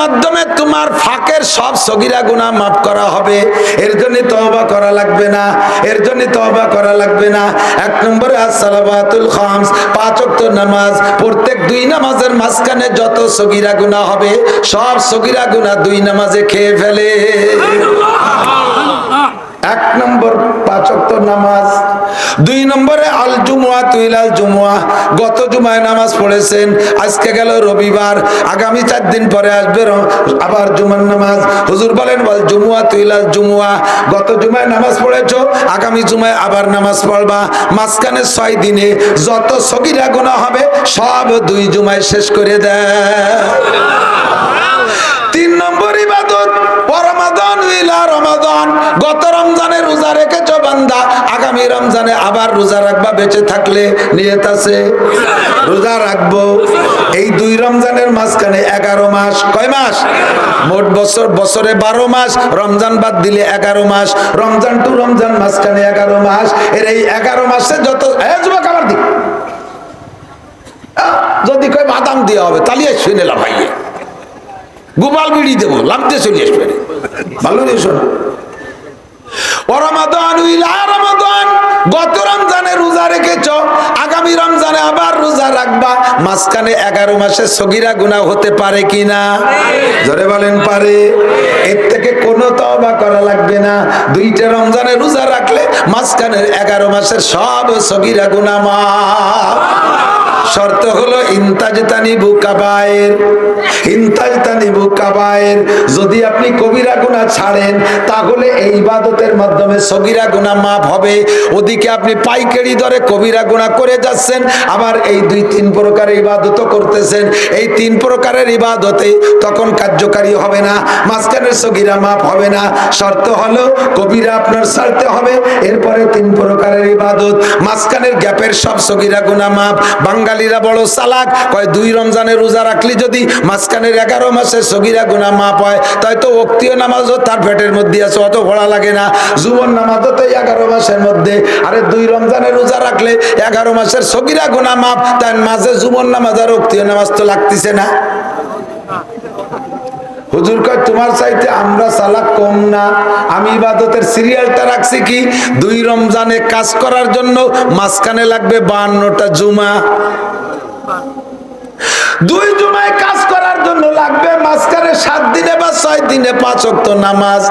মাধ্যমে তোমার ফাঁকের সব সগিরা গুনাহ মাফ করা হবে। এর জন্য তওবা করা লাগবে না। এর জন্য তওবা করা লাগবে না। এক নম্বরে আসসালামাতুল খামস পাঁচ ওয়াক্ত নামাজ প্রত্যেক দুই নামাজের মাঝখানে যত সগিরা গুনাহ হবে সব সগিরা গুনাহ দুই নামাজে খেয়ে ফেলে। এক নম্বর পাঁচক্ত নামাজ দুই নম্বরে, আল জুমুয়া তুইলাল জুমুয়া। গত জুমায় নামাজ পড়েছেন, আজকে গেল রবিবার। আগামী চার দিন পরে আসবে আবার জুমার নামাজ। হুজুর বলেন বল জুমুয়া তুইলাল জুমুয়া। গত জুমায় নামাজ পড়েছো, আগামী জুমায় আবার নামাজ পড়বা। মাঝখানে ছয় দিনে যত সগিরা গোনা হবে, সব দুই জুমায় শেষ করে দেয় তিন নম্বর ইবাদত রমাদান ইলা রমাদান। গত রমজানের রোজা বান্দা আগামী রমজানে আবার রোজা রাখবা, বেঁচে থাকলে নিয়ত আছে? রোজা রাখব। এই দুই রমজানের মাঝখানে এগারো মাস। কয় মাস? মোট বছর, বছরে বারো মাস। রমজান বাদ দিলে এগারো মাস। রমজান টু রমজান মাঝখানে এগারো মাস। এর এই এগারো মাসে যত যুবক আমার দিক। যদি কয় বাদাম দেওয়া হবে, তাহলে শুনে লাভ গোপাল বিড়ি দেবো লাভতে চলে আসবে। ভালো শোনো। রমজানে রোজা আগামী রমজানে আবার রোজা রাখবা। মাঝখানে এগারো মাসে সগিরা হতে পারে জোরে বলেন, পারে। এর থেকে কোনো করা লাগবে না। দুইটা রমজানে রোজা রাখলে মাঝখানের এগারো মাসের সব সগিরা গুনাহ মাফ। শর্ত হলো ইন্তাজতানি বুকাবায়ের ইন্তাজতানি বুকাবায়ের যদি আপনি কবিরা গুনাহ ছাড়েন, তাহলে এই ইবাদতের মাধ্যমে সগিরা গুনাহ মাফ হবে। ওদিকে আপনি পাইকারি দরে কবিরা গুনাহ করে যাচ্ছেন, আবার এই দুই তিন প্রকারের ইবাদতও করতেছেন। এই তিন প্রকারের ইবাদতে তখন কার্যকারী হবে না, মাঝখানের সগিরা মাফ হবে না। শর্ত হলো কবিরা আপনার ছাড়তে হবে, এরপরে তিন প্রকারের ইবাদত। মাঝখানের গ্যাপের সব সগিরা গুনাহ মাফ বাঙালিরা বড় চালাক। কয়, দুই রমজানের রোজা রাখলি যদি মাঝখানের এগারো মাসে সগিরা গুনা মা পায় তাই তো অক্তীয় নামাজও তার পেটের মধ্যে আছে, অত ভরা লাগে না। জুবন নামাজও তো এগারো মাসের মধ্যে। আরে দুই রমজানের রোজা রাখলে এগারো মাসের সগিরা গুনা মাপ তাই মাঝে জুবন নামাজ আর অক্তীয় নামাজ তো লাগতেছে না। হুজুর কয়, তোমার চাইতে আমরা চালাক কম না। আমি ইবাদতের সিরিয়ালটা রাখছি কি? দুই রমজানে কাজ করার জন্য মাঝখানে লাগবে বান্নটা জুমা। দুই জুমায় কাজ করার জন্য লাগবে মাঝখানে সাত দিনে বা ছয় দিনে পাঁচ অক্ত নামাজ।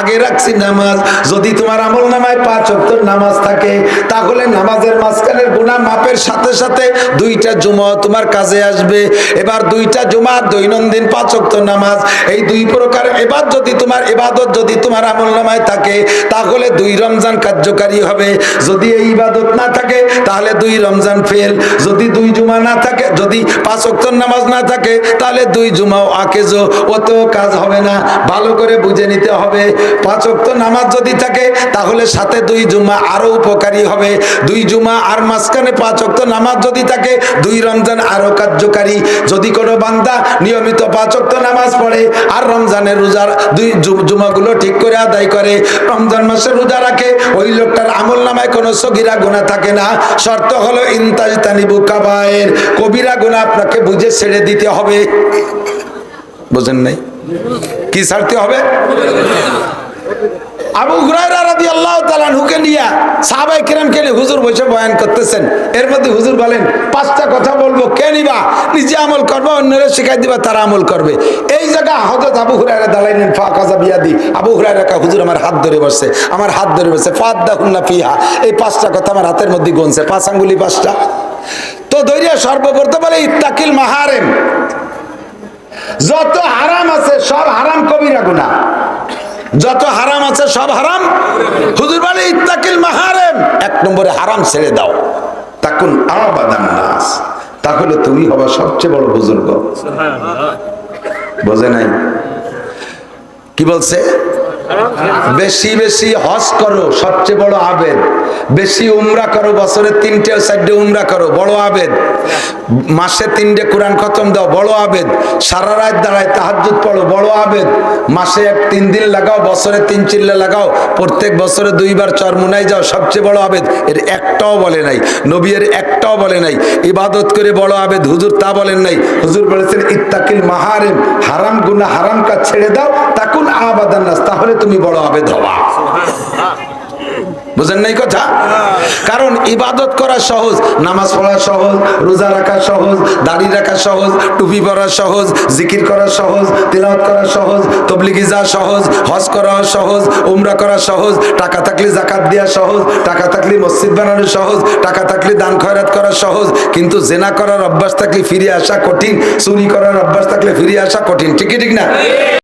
আগে রাখছি নামাজ। যদি তোমার আমল নামায় পাঁচ অক্ত নামাজ থাকে, তাহলে নামাজের মাঝখানের গুণা মাপের সাথে সাথে দুইটা জুমা তোমার কাজে আসবে। এবার দুইটা জুমা, দৈনন্দিন পাঁচ অক্ত নামাজ। এই দুই প্রকার এবার যদি তোমার, এবাদত যদি তোমার আমল নামায় থাকে, তাহলে দুই রমজান কার্যকারী হবে। যদি এই ইবাদত না থাকে, তাহলে দুই রমজান ফেল। যদি দুই জুমা না থাকে, যদি পাঁচ অক্তর নামাজ না থাকে, তাহলে দুই জুমাও আকেজো অত কাজ হবে না। ভালো করে বুঝে নিতে হবে। পাঁচ অক্ত নামাজ যদি থাকে, তাহলে সাথে দুই জুমা আরও উপকারী হবে। দুই জুমা আর মাঝখানে পাঁচ অক্ত নামাজ যদি থাকে, দুই রমজান আরও কার্যকারী। যদি কোনো বান্দা নিয়মিত পাঁচ অক্ত নামাজ পড়ে আর রমজানের রোজার দুই জুমাগুলো ঠিক করে আদায় করে, রমজান মাসে রোজা রাখে, ওই লোকটার আমল নামায় কোনো সগিরা গুণা থাকে না। শর্ত হলো ইন্তাজ তানিবু কাবায়ের। কবিরা গুণা আপনাকে বুঝে ছেড়ে দিতে হবে। বুঝেন নাই? কি ছাড়তে হবে? আবু হুকে হুজুর বসে বয়ান করতেছেন। এর মধ্যে হুজুর বলেন, পাঁচটা কথা বলব, কে নিবা? নিজে আমল অন্যরা দিবা, তারা আমল করবে। এই জায়গা আবু আবু হুজুর, আমার হাত ধরে বসছে, আমার হাত ধরে বসছে, ফাদ্দাহুন্না ফিহা। এই পাঁচটা কথা আমার হাতের মধ্যে গুনছে, পাঁচ আঙ্গুলি, পাঁচটা। তো ধৈর্য সর্বপ্রথম বলে ইত্তাকিল মাহারেম। যত হারাম আছে সব হারাম কবিরা গুনাহ। যত হারাম আছে সব হারাম। হুজুর বলে ইত্তাকিল মাহারেম। এক নম্বরে হারাম ছেড়ে দাও। তাকুন আবাদান নাস। তাহলে তুমি হবা সবচেয়ে বড় বুজুর্গ। বোঝে নাই? কি বলছে? বেশি বেশি হজ করো, সবচেয়ে বড় আবেদ। বেশি উমরা করো, বছরে তিনটে চারটে উমরা করো, বড় আবেদ। মাসে তিনটে কোরআন খতম দাও, বড় আবেদ। সারা রাত দাঁড়ায় তাহাজ্জুদ পড়ো, বড় আবেদ। মাসে এক তিন দিন লাগাও, বছরে তিন চিল্লে লাগাও, প্রত্যেক বছরে দুইবার চরমুনাই যাও, সবচেয়ে বড় আবেদ। এর একটাও বলে নাই, নবীর একটাও বলে নাই। ইবাদত করে বড় আবেদ, হুজুর তা বলেন নাই। হুজুর বলেছেন, ইত্তাকিল মাহারেম, হারাম গুনা হারাম কাজ ছেড়ে দাও, তাকুন আবাদান তাহলে তুমি বড় হবা বুঝেন নাই কথা? কারণ ইবাদত করা সহজ, নামাজ পড়া সহজ, রোজা রাখা সহজ, দাড়ি রাখা সহজ, টুপি পরা সহজ, জিকির করা সহজ, তিলাওয়াত করা সহজ, তবলিগি যা সহজ, হজ করা সহজ, উমরা করা সহজ, টাকা থাকলে জাকাত দেওয়া সহজ, টাকা থাকলে মসজিদ বানানো সহজ, টাকা থাকলে দান খয়রাত করা সহজ, কিন্তু জেনা করার অভ্যাস থাকলে ফিরে আসা কঠিন, চুরি করার অভ্যাস থাকলে ফিরে আসা কঠিন। ঠিকই ঠিক না?